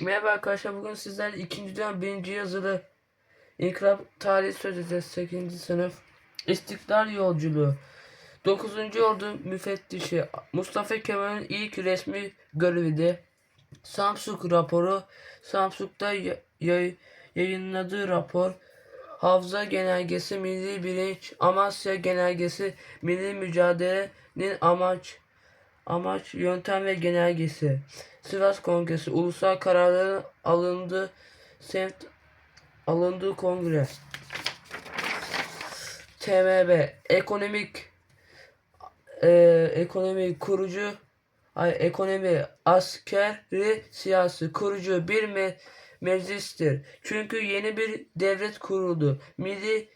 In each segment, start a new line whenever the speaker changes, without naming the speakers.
Merhaba arkadaşlar bugün sizlerle 2. dönem 1. yazılı İnkılap Tarihi Sözleşmesi 8. sınıf İstiklal Yolculuğu 9. Ordu Müfettişi Mustafa Kemal'in ilk resmi görevi de Samsung raporu Samsung'da ya- yay- yayınladığı rapor Hafıza Genelgesi Milli Bilinç Amasya Genelgesi Milli Mücadelenin Amaç Amaç, yöntem ve genelgesi. Sivas Kongresi, ulusal kararların alındığı semt alındığı kongre. TMB, ekonomik e, ekonomi kurucu ay, ekonomi askeri siyasi kurucu bir me, meclistir. Çünkü yeni bir devlet kuruldu. Milli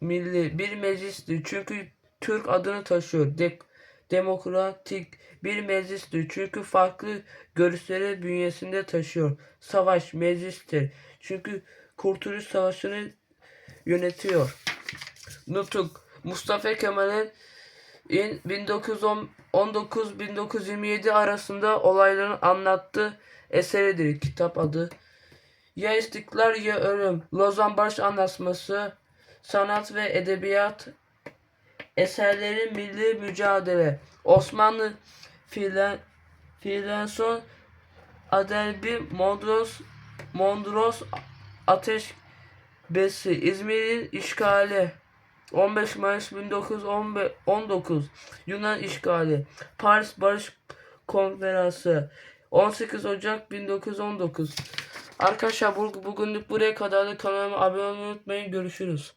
milli bir meclistir. Çünkü Türk adını taşıyor. De, demokratik bir meclistir. Çünkü farklı görüşleri bünyesinde taşıyor. Savaş meclistir. Çünkü Kurtuluş Savaşı'nı yönetiyor. Nutuk Mustafa Kemal'in 1919-1927 arasında olayların anlattığı eseridir. Kitap adı. Ya İstiklal ya Ölüm. Lozan Barış Anlaşması. Sanat ve Edebiyat eserleri milli mücadele. Osmanlı filan filanson Adelbi Mondros Mondros Ateş Besi İzmir'in işgali 15 Mayıs 1919 Yunan işgali Paris Barış Konferansı 18 Ocak 1919 Arkadaşlar bu, bugünlük buraya kadar da kanalıma abone olmayı unutmayın. Görüşürüz.